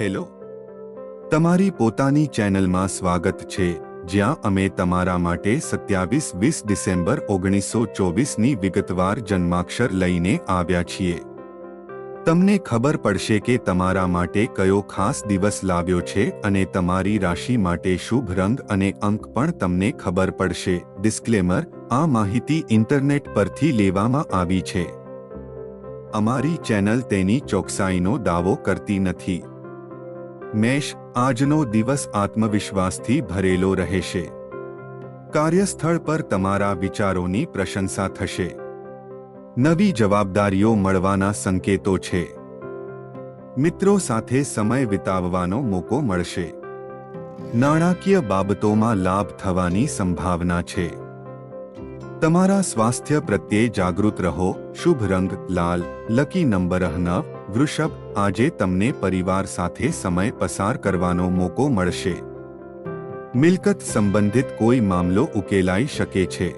Hello. તમારી પોતાની ચેનલમાં સ્વાગત છે, જ્યાં અમે તમારા માટે સત્યાવીસ વીસ ડિસેમ્બર ઓગણીસો ચોવીસની વિગતવાર જન્માક્ષર લઈને આવ્યા છીએ. તમને ખબર પડશે કે તમારા માટે કયો ખાસ દિવસ લાવ્યો છે અને તમારી રાશિ માટે શુભ રંગ અને અંક પણ તમને ખબર પડશે. ડિસ્ક્લેમર, આ માહિતી ઇન્ટરનેટ પરથી લેવામાં આવી છે. અમારી ચેનલ તેની ચોકસાઈનો દાવો કરતી નથી. મેષ આજનો દિવસ આત્મવિશ્વાસથી ભરેલો રહેશે. કાર્યસ્થળ પર તમારા વિચારોની પ્રશંસા થશે. નવી જવાબદારીઓ મળવાના સંકેતો છે. મિત્રો સાથે સમય વિતાવવાનો મોકો મળશે. નાણાકીય બાબતોમાં લાભ થવાની સંભાવના છે. તમારા સ્વાસ્થ્ય પ્રત્યે જાગૃત રહો. શુભ રંગ, લાલ, લકી નંબર નવ વૃષભ, આજે તમને પરિવાર સાથે સમય પસાર કરવાનો મોકો મળશે. મિલકત સંબંધિત કોઈ મામલો ઉકેલાઈ શકે છે.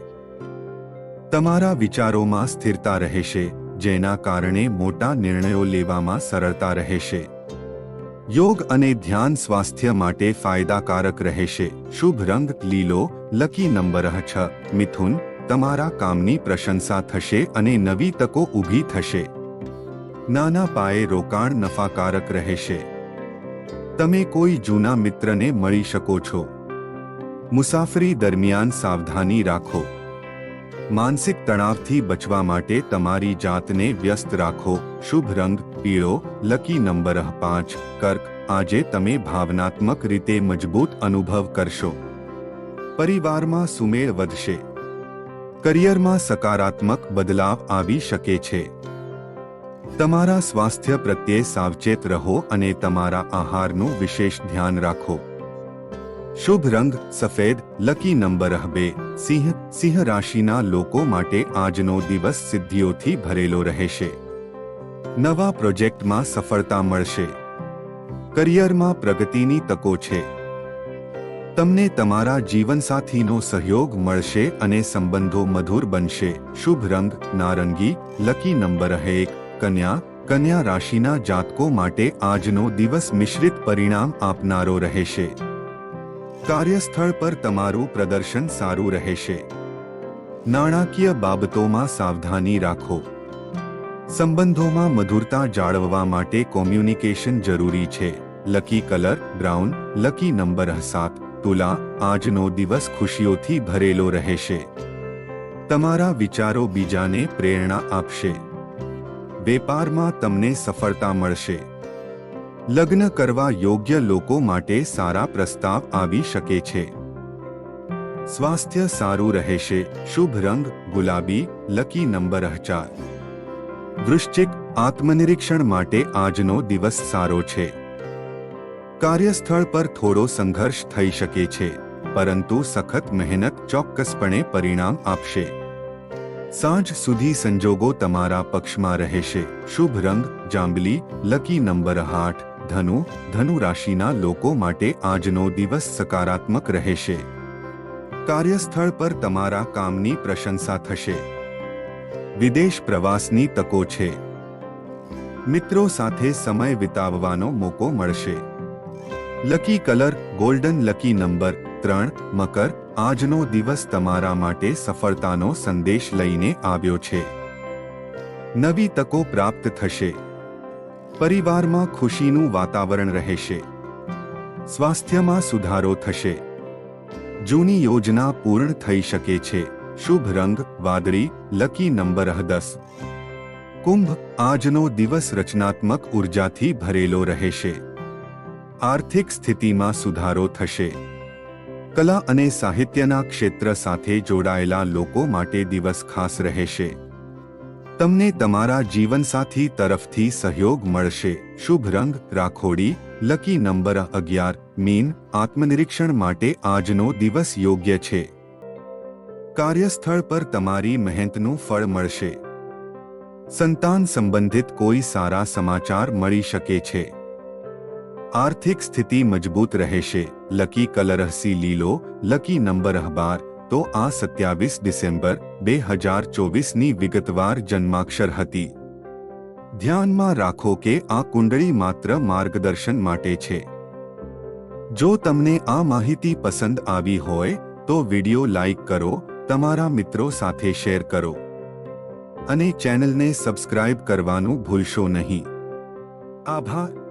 તમારા વિચારોમાં સ્થિરતા રહેશે, જેના કારણે મોટા નિર્ણયો લેવામાં સરળતા રહેશે. યોગ અને ધ્યાન સ્વાસ્થ્ય માટે ફાયદાકારક રહેશે. શુભ રંગ, લીલો, લકી નંબર છ મિથુન, તમારા કામની પ્રશંસા થશે અને નવી તકો ઊભી થશે. નાના પાયે રોકાણ નફાકારક રહેશે. તમે કોઈ જૂના મિત્રને મળી શકો છો. મુસાફરી દરમિયાન સાવધાની રાખો. માનસિક તણાવથી બચવા માટે તમારી જાતને વ્યસ્ત રાખો. શુભ રંગ, પીળો, લકી નંબર પાંચ, કર્ક, આજે તમે ભાવનાત્મક રીતે મજબૂત અનુભવ કરશો. પરિવારમાં સુમેળ વધશે. કરિયરમાં સકારાત્મક બદલાવ આવી શકે છે. તમારા સ્વાસ્થ્ય પ્રત્યે સાવચેત રહો અને તમારા આહારનું વિશેષ ધ્યાન રાખો. શુભ રંગ, સફેદ, લકી નંબર બે, સિંહ સિંહ રાશિના લોકો માટે આજનો દિવસ સિદ્ધિઓથી ભરેલો રહેશે. નવા પ્રોજેક્ટમાં સફળતા મળશે. કરિયરમાં પ્રગતિની તકો છે. તમને તમારા જીવનસાથીનો સહયોગ મળશે અને સંબંધો મધુર બનશે. શુભ રંગ, નારંગી, લકી નંબર એક. કન્યા કન્યા રાશિના જાતકો માટે આજનો દિવસ મિશ્રિત પરિણામ આપનારો રહેશે. કાર્યસ્થળ પર તમારું પ્રદર્શન સારું રહેશે. નાણાકીય બાબતોમાં સાવધાની રાખો. સંબંધોમાં મધુરતા જાળવવા માટે કોમ્યુનિકેશન જરૂરી છે. Lucky colour brown lucky number સાત, તુલા, આજનો દિવસ ખુશીઓથી ભરેલો રહેશે. તમારા વિચારો બીજાને પ્રેરણા આપશે. વેપારમાં તમને સફળતા મળશે. લગ્ન કરવા યોગ્ય લોકો માટે સારા પ્રસ્તાવ આવી શકે છે. સ્વાસ્થ્ય સારું રહેશે. શુભ રંગ, ગુલાબી, લકી નંબર ચાર. વૃશ્ચિક આત્મનિરીક્ષણ માટે આજનો દિવસ સારો છે. કાર્યસ્થળ પર થોડો સંઘર્ષ થઈ શકે છે, પરંતુ સખત મહેનત ચોક્કસપણે પરિણામ આપશે. સાંજ સુધી સંજોગો તમારા પક્ષમાં રહેશે. શુભ રંગ, જાંબલી, લકી નંબર આઠ, ધનુ ધનુ રાશિના લોકો માટે આજનો દિવસ સકારાત્મક રહેશે. કાર્યસ્થળ પર તમારા કામની પ્રશંસા થશે. વિદેશ પ્રવાસની તકો છે. મિત્રો સાથે સમય વિતાવવાનો મોકો મળશે. Lucky colour, golden lucky number ત્રણ, મકર, આજનો દિવસ તમારા માટે સફળતાનો સંદેશ લઈને આવ્યો છે. નવી તકો પ્રાપ્ત થશે. પરિવારમાં ખુશીનું વાતાવરણ રહેશે. સ્વાસ્થ્યમાં સુધારો થશે. જૂની યોજના પૂર્ણ થઈ શકે છે. શુભ રંગ, વાદળી, લકી નંબર દસ. કુંભ, આજનો દિવસ રચનાત્મક ઉર્જાથી ભરેલો રહેશે. આર્થિક સ્થિતિમાં સુધારો થશે. કલા અને સાહિત્યના ક્ષેત્ર સાથે જોડાયેલા લોકો માટે દિવસ ખાસ રહેશે. તમને તમારા જીવનસાથી તરફથી સહયોગ મળશે. શુભ રંગ, રાખોડી, લકી નંબર અગિયાર, મીન, આત્મનિરીક્ષણ માટે આજનો દિવસ યોગ્ય છે. કાર્યસ્થળ પર તમારી મહેનતનું ફળ મળશે. સંતાન સંબંધિત કોઈ સારા સમાચાર મળી શકે છે. આર્થિક સ્થિતિ મજબૂત રહેશે. લકી કલરહસી લીલો, લકી નંબર બાર તો આ સત્યાવીસ ડિસેમ્બર, બે હજાર ચોવીસની વિગતવાર જન્માક્ષર હતી. ધ્યાનમાં રાખો કે આ કુંડળી માત્ર માર્ગદર્શન માટે છે. જો તમને આ માહિતી પસંદ આવી હોય, તો વિડિયો લાઇક કરો, તમારા મિત્રો સાથે શેર કરો. અને ચેનલને સબસ્ક્રાઇબ કરવાનું ભૂલશો નહીં. આભાર.